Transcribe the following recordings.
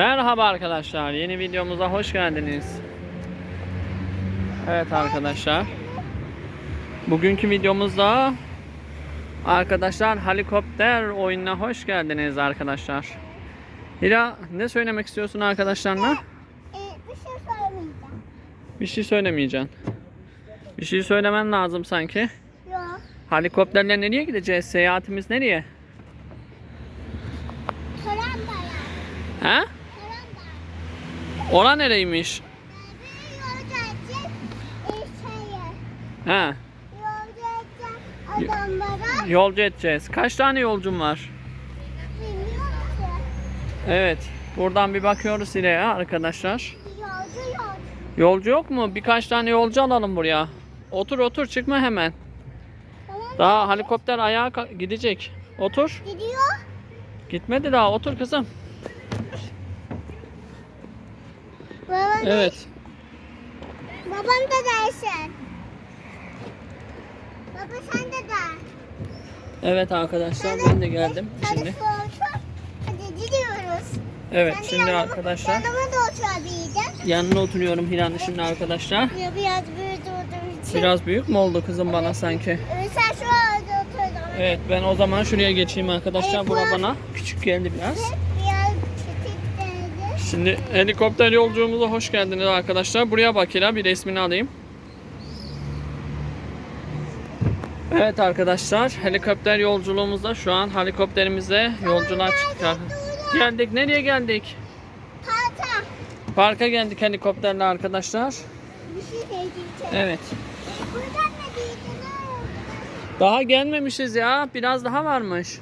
Merhaba arkadaşlar, yeni videomuza hoş geldiniz. Evet arkadaşlar, bugünkü videomuzda arkadaşlar helikopter oyununa hoş geldiniz arkadaşlar. Hira ne söylemek istiyorsun arkadaşlarına? Ee, bir şey söylemeyeceğim. Bir şey söylemeyeceksin. Bir şey söylemen lazım sanki. Yok. Helikopterle nereye gideceğiz? Seyahatimiz nereye? Karambaya. He? Ora nereymiş? Bir yolcu edeceğiz. Kaç tane yolcum var? Evet. Buradan bir bakıyoruz ileriye arkadaşlar. Yolcu yolcu. Yolcu yok mu? Birkaç tane yolcu alalım buraya. Otur otur çıkma hemen. Daha helikopter ayağa gidecek. Otur. Gidiyor. Gitmedi daha. Otur kızım. Baba, Evet. Babam da dersin. Baba sen de der. Evet arkadaşlar ben de geldim şimdi. Hadi gidiyoruz. Evet Sen şimdi yanıma- arkadaşlar Yanıma da oturabileceksin. yanına oturuyorum Hiran'ın şimdi arkadaşlar. Ya biraz büyüdü olduğum için. Biraz büyük mü oldu kızım bana sanki? Evet, sen şu anda oturdun. Evet ben o zaman şuraya geçeyim arkadaşlar. Bura bana küçük geldi biraz. Geldi. Şimdi helikopter yolculuğumuza hoş geldiniz arkadaşlar. Buraya bak Hira bir resmini alayım. Evet arkadaşlar helikopter yolculuğumuzda şu an helikopterimize yolculuğa çıktık. Geldik nereye geldik? Tahta. Parka geldik helikopterle arkadaşlar. Bir şey diyeceğim. Evet. Daha gelmemişiz ya. Biraz daha varmış.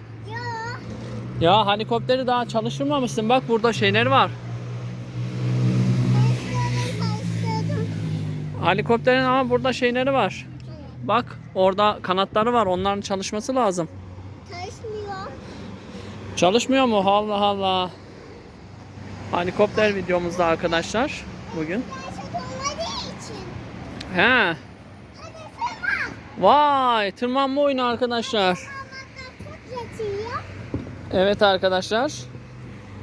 Ya helikopteri daha çalıştırmamışsın. Bak burada şeyler var. Helikopterin ama burada şeyleri var. Bak orada kanatları var. Onların çalışması lazım. Taşmıyor. Çalışmıyor mu? Allah Allah. Helikopter videomuzda arkadaşlar bugün. He. Vay tırmanma oyunu arkadaşlar. Evet arkadaşlar.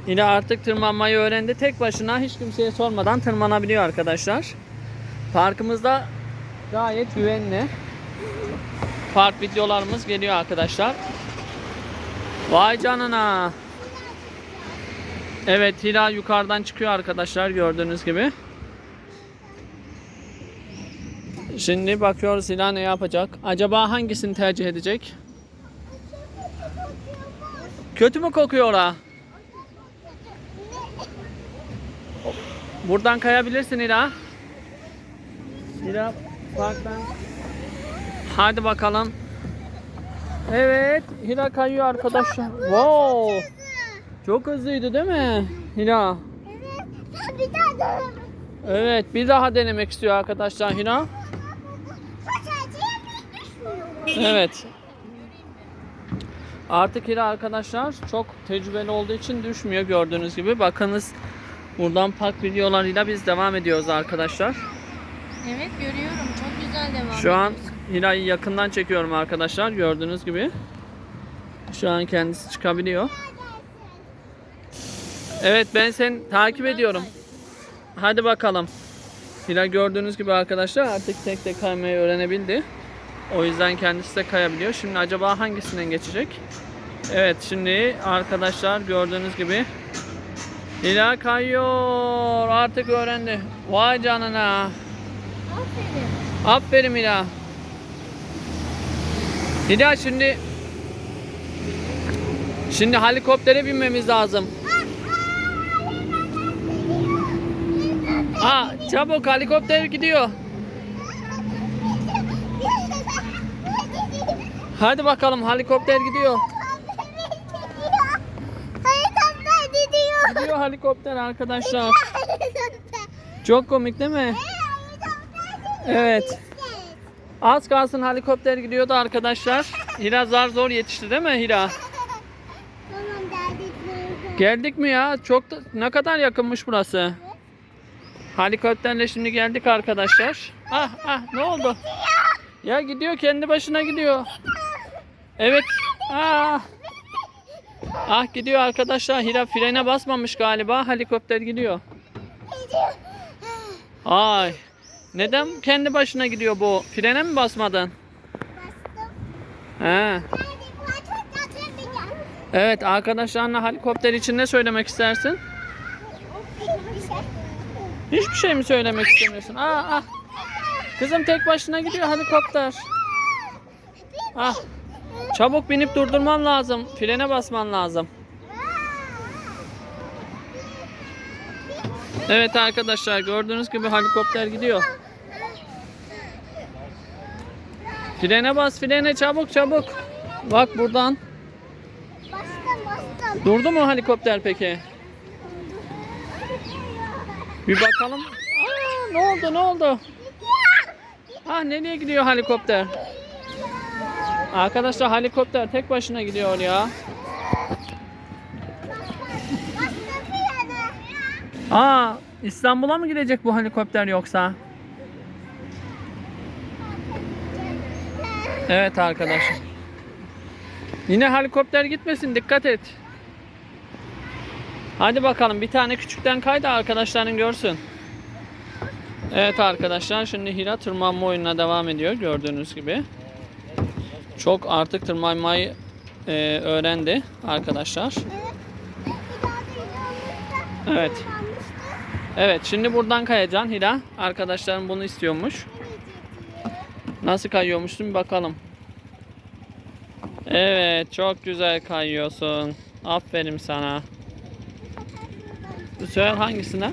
Yine artık tırmanmayı öğrendi. Tek başına hiç kimseye sormadan tırmanabiliyor arkadaşlar. Parkımızda gayet güvenli. Park videolarımız geliyor arkadaşlar. Vay canına. Evet Hila yukarıdan çıkıyor arkadaşlar gördüğünüz gibi. Şimdi bakıyoruz Hila ne yapacak. Acaba hangisini tercih edecek? Kötü mü kokuyor ora? Buradan kayabilirsin Hila. Hila parktan. Hadi bakalım. Evet, Hila kayıyor arkadaşlar. Wow! Çok hızlıydı değil mi? Hila. Evet. Bir daha da. Evet, bir daha denemek istiyor arkadaşlar düşmüyor. Evet. Artık Hira arkadaşlar çok tecrübeli olduğu için düşmüyor gördüğünüz gibi. Bakınız buradan park videolarıyla biz devam ediyoruz arkadaşlar. Evet görüyorum. Çok güzel devam Şu an ediyorsun. Hira'yı yakından çekiyorum arkadaşlar gördüğünüz gibi. Şu an kendisi çıkabiliyor. Evet ben seni takip ediyorum. Hadi bakalım. Hira gördüğünüz gibi arkadaşlar artık tek tek kaymayı öğrenebildi. O yüzden kendisi de kayabiliyor. Şimdi acaba hangisinden geçecek? Evet şimdi arkadaşlar gördüğünüz gibi Hira kayıyor. Artık öğrendi. Vay canına. Aferin. Hira. Hira şimdi Şimdi helikoptere binmemiz lazım. Aa, çabuk helikopter gidiyor. Hadi bakalım helikopter gidiyor. Helikopter gidiyor. Gidiyor helikopter arkadaşlar. Çok komik değil mi? Evet. Az kalsın helikopter gidiyordu arkadaşlar. Hira zar zor yetişti değil mi Hira? Geldik mi ya? Çok da, ne kadar yakınmış burası? Helikopterle şimdi geldik arkadaşlar. Ah ah ne oldu? Ya gidiyor kendi başına gidiyor. Evet. Ah Ah gidiyor arkadaşlar. Hira frene basmamış galiba. Helikopter. Gidiyor. Ay. Neden kendi başına gidiyor bu? Frene mi basmadın? Bastım. He. Evet arkadaşlarına helikopter için ne söylemek istersin? Bir. Hiçbir şey mi söylemek istemiyorsun? Aa, ah. Kızım tek başına gidiyor helikopter. Ah. Çabuk binip durdurman lazım. Frene basman lazım. Evet arkadaşlar gördüğünüz gibi helikopter gidiyor. Frene bas frene çabuk çabuk. Bak buradan. Bastım bastım. Durdu mu helikopter peki? Bir bakalım. Aa, ne oldu ne oldu? Ah nereye gidiyor helikopter? Arkadaşlar helikopter tek başına gidiyor ya. Aa İstanbul'a mı gidecek bu helikopter yoksa? Evet arkadaşlar. Yine helikopter gitmesin dikkat et. Hadi bakalım bir tane küçükten kay da arkadaşların görsün. Evet arkadaşlar şimdi Hira tırmanma oyununa devam ediyor gördüğünüz gibi. Çok artık tırmanmayı e, öğrendi arkadaşlar. Evet. Evet şimdi buradan kayacaksın Hira. Arkadaşlarım bunu istiyormuş. Nasıl kayıyormuşsun bir bakalım. Evet çok güzel kayıyorsun. Aferin sana. Sefer hangisine?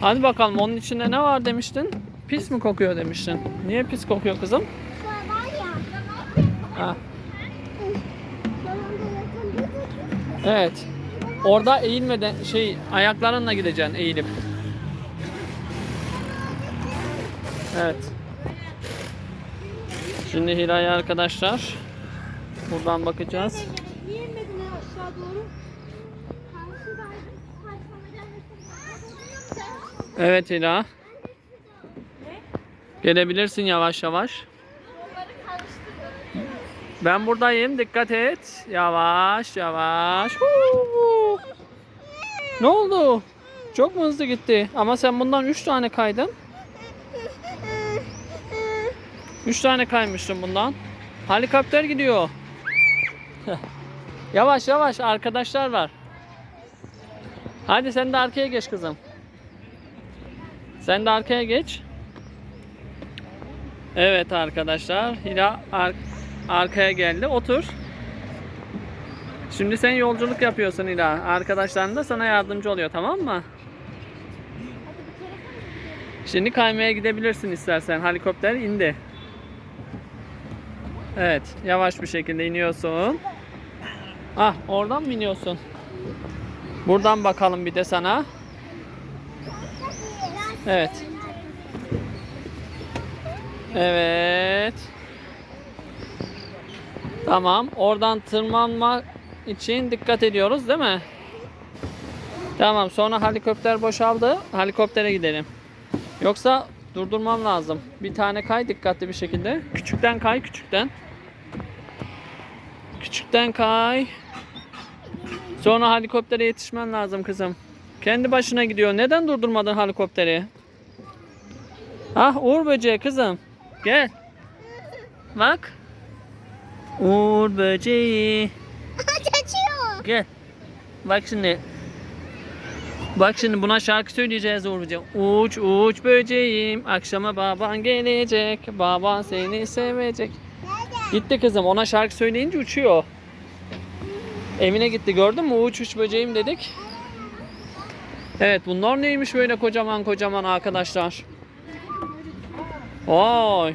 Hadi bakalım onun içinde ne var demiştin? Pis mi kokuyor demiştin. Niye pis kokuyor kızım? Ha, evet. Orada eğilmeden şey ayaklarınla gideceksin eğilip. Evet. Şimdi Hira'ya arkadaşlar buradan bakacağız. Evet Hira. Gelebilirsin yavaş yavaş. Ben buradayım. Dikkat et. Yavaş yavaş. Ne oldu? Çok mu hızlı gitti? Ama sen bundan 3 tane kaydın. 3 tane kaymıştın bundan. Helikopter gidiyor. yavaş yavaş arkadaşlar var. Hadi sen de arkaya geç kızım. Sen de arkaya geç. Evet arkadaşlar. Hira ar- arkaya geldi. Otur. Şimdi sen yolculuk yapıyorsun Hira. Arkadaşların da sana yardımcı oluyor tamam mı? Şimdi kaymaya gidebilirsin istersen. Helikopter indi. Evet. Yavaş bir şekilde iniyorsun. Ah oradan mı iniyorsun? Buradan bakalım bir de sana. Evet. Evet. Tamam. Oradan tırmanma için dikkat ediyoruz değil mi? Tamam. Sonra helikopter boşaldı. Helikoptere gidelim. Yoksa durdurmam lazım. Bir tane kay dikkatli bir şekilde. Küçükten kay küçükten. Küçükten kay. Sonra helikoptere yetişmen lazım kızım. Kendi başına gidiyor. Neden durdurmadın helikopteri? Ah Uğur böceği kızım. Gel. Bak. Uğur böceği. Açıyor. Gel. Bak şimdi. Bak şimdi buna şarkı söyleyeceğiz Uğur böceği. Uç uç böceğim. Akşama baban gelecek. Baban seni sevecek. Gitti kızım ona şarkı söyleyince uçuyor. Evine gitti gördün mü? Uç uç böceğim dedik. Evet bunlar neymiş böyle kocaman kocaman arkadaşlar. Oy.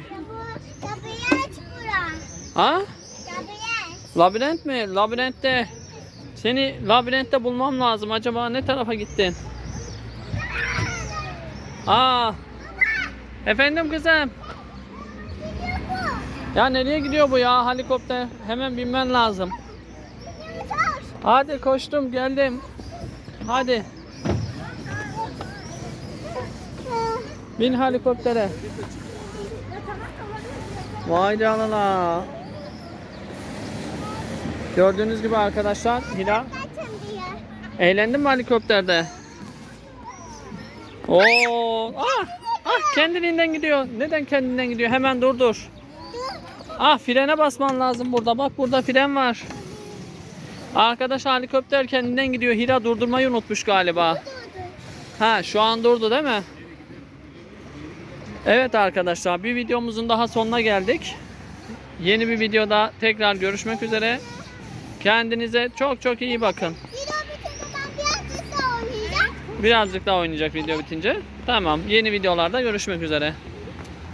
Ha? Labirent mi? Labirentte. Seni labirentte bulmam lazım. Acaba ne tarafa gittin? Aa. Efendim kızım. Ya nereye gidiyor bu ya helikopter? Hemen binmen lazım. Hadi koştum geldim. Hadi bin helikoptere. Vay canına. Gördüğünüz gibi arkadaşlar diyor. eğlendin mi helikopterde? Oo! Ah! Ah kendiliğinden gidiyor. Neden kendinden gidiyor? Hemen dur dur. Ah frene basman lazım burada. Bak burada fren var. Arkadaşlar helikopter kendinden gidiyor. Hira durdurmayı unutmuş galiba. Ha şu an durdu değil mi? Evet arkadaşlar bir videomuzun daha sonuna geldik. Yeni bir videoda tekrar görüşmek üzere. Kendinize çok çok iyi bakın. Birazcık daha oynayacak video bitince. Tamam yeni videolarda görüşmek üzere.